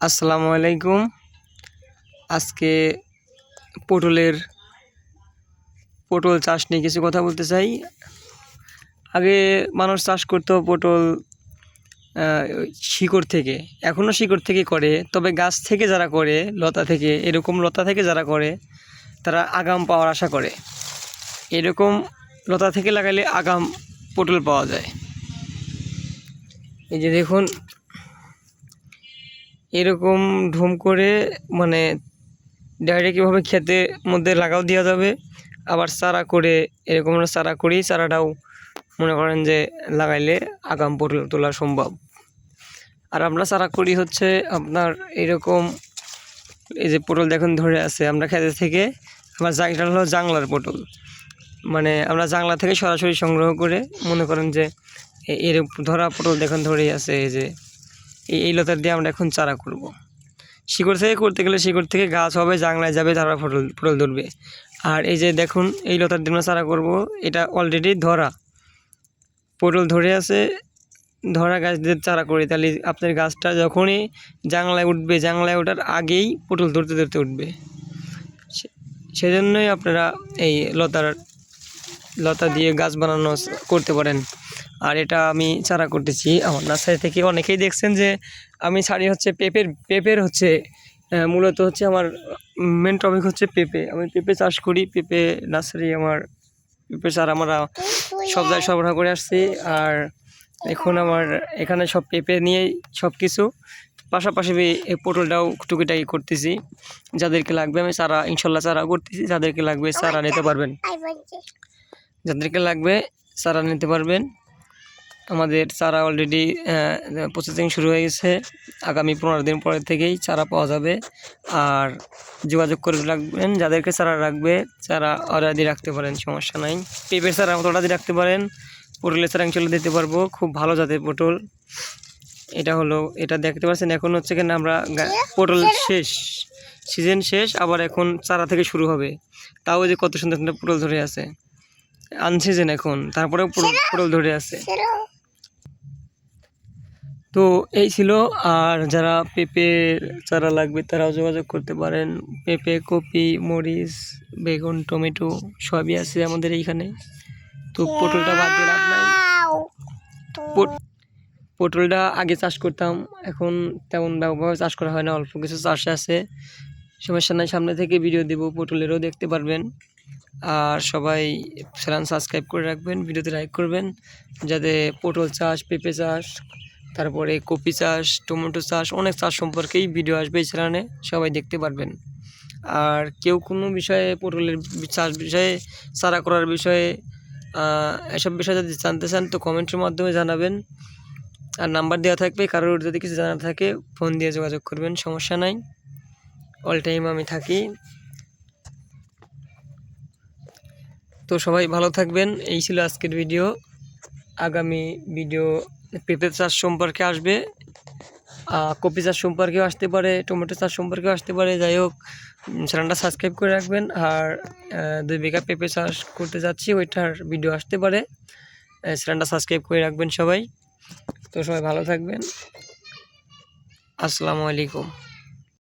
আসসালামু আলাইকুম। আজকে পটলের পটল চাষ নিয়ে কিছু কথা বলতে চাই। আগে মানুষ চাষ করতো পটল শিকড় থেকে। এখনও শিকড় থেকে করে, তবে গাছ থেকে যারা করে, লতা থেকে, এরকম লতা থেকে যারা করে, তারা আগাম পাওয়ার আশা করে। এরকম লতা থেকে লাগালে আগাম পটল পাওয়া যায়। এই যে দেখুন এরকম ঢুম করে মানে ডাইরেক্ট এভাবে খেতে মধ্যে লাগাও দেওয়া যাবে। আবার চারা করে, এরকম চারা করেই চারাটাও মনে করেন যে লাগাইলে আগাম পটল তোলা সম্ভব। আর আমরা চারা করি হচ্ছে আপনার এরকম এই যে পটল দেখুন ধরে আছে, আমরা খেতে থেকে আমার জা- এটা হলো জাংলার পটল। মানে আমরা জাংলা থেকে সরাসরি সংগ্রহ করে মনে করেন যে এর ধরা পটল দেখুন ধরেই আছে, এই যে এই এই লতার দিয়ে আমরা এখন চারা করব। শিকড় থেকে করতে গেলে শিকড় থেকে গাছ হবে জাংলায় যাবে, তারপর পটল পটল ধরবে। আর এই যে দেখুন, এই লতার দিয়ে আমরা চারা করব। এটা অলরেডি ধরা। পটল ধরে আছে, ধরা গাছ দিয়ে চারা করি। তাহলে আপনার গাছটা যখনই জাংলায় উঠবে জাংলায় ওঠার আগেই পটল ধরতে ধরতে উঠবে। সেজন্যই আপনারা এই লতার লতা দিয়ে গাছ বানানো করতে পারেন। আর এটা আমি চারা করতেছি আমার নার্সারি থেকে। অনেকেই দেখছেন যে আমি ছাড়ি হচ্ছে পেঁপের পেঁপের হচ্ছে মূলত হচ্ছে আমার মেন টপিক হচ্ছে পেঁপে। আমি পেঁপে চাষ করি, পেঁপে নার্সারি আমার, পেঁপে চারা আমরা সব জায়গায় সরবরাহ করে আসছি। আর এখন আমার এখানে সব পেঁপে নিয়েই সব কিছু পাশাপাশি এই পটলটাও টুকিটাকি করতেছি। যাদেরকে লাগবে আমি চারা, ইনশাল্লাহ চারা করতেছি। যাদেরকে লাগবে চারা নিতে পারবেন। যাদেরকে লাগবে চারা নিতে পারবেন। আমাদের চারা অলরেডি প্রসেসিং শুরু হয়ে গেছে। আগামী পনেরো দিন পরের থেকেই চারা পাওয়া যাবে। আর যোগাযোগ করে রাখবেন, যাদেরকে চারা রাখবে চারা অর্ডার দিয়ে রাখতে পারেন, সমস্যা নাই। পেঁপের চারা অর্ডার দিয়ে রাখতে পারেন। পটলের চারা চলে দিতে পারব। খুব ভালো জাতের পটল। এটা হলো, এটা দেখতে পাচ্ছেন, এখন হচ্ছে কিনা আমরা পটল শেষ। সিজন শেষ, আবার এখন চারা থেকে শুরু হবে। তাও যে কত সুন্দর সুন্দর পটল ধরে আছে। আনসিজন এখন। তারপরেও পটল ধরে আছে। তো এই ছিল আর যারা পেঁপে চারা লাগবে তারাও যোগাযোগ করতে পারেন। পেঁপে কপি মরিচ বেগুন টমেটো সবই আছে আমাদের এইখানে। তো পটলটা বাদ লাভ পটলটা আগে চাষ করতাম। এখন তেমন ব্যাপকভাবে চাষ করা হয় না অল্প কিছু চাষ আছে। সমস্যা নাই সামনে থেকে ভিডিও দেব পটলেরও দেখতে পারবেন। আর সবাই চ্যানেল সাবস্ক্রাইব করে রাখবেন, ভিডিওতে লাইক করবেন, যাতে পটল চাষ, পেঁপে চাষ, তারপরে কপি চাষ, টমেটো চাষ, অনেক চাষ সম্পর্কেই ভিডিও আসবে এই চ্যানেলে, সবাই দেখতে পারবেন। আর কেউ কোনো বিষয়ে পটলের চাষ বিষয়ে, চারা করার বিষয়ে এসব বিষয়ে যদি জানতে চান, তো কমেন্টের মাধ্যমে জানাবেন। আর নাম্বার দেওয়া থাকবে, কারোর যদি কিছু জানা থাকে ফোন দিয়ে যোগাযোগ করবেন, সমস্যা নাই। অল টাইম আমি থাকি। তো সবাই ভালো থাকবেন। এই ছিল আজকের ভিডিও। আগামী ভিডিও পেঁপে চাষ সম্পর্কে আসবে। কপি চাষ সম্পর্কেও আসতে পারে, টমেটো চাষ সম্পর্কেও আসতে পারে। যাই হোক চ্যানেলটা সাবস্ক্রাইব করে রাখবেন। আর দুই বিঘা পেঁপে চাষ করতে যাচ্ছি, ওইটার ভিডিও আসতে পারে। চ্যানেলটা সাবস্ক্রাইব করে রাখবেন সবাই। তো সবাই ভালো থাকবেন। আসসালামু আলাইকুম।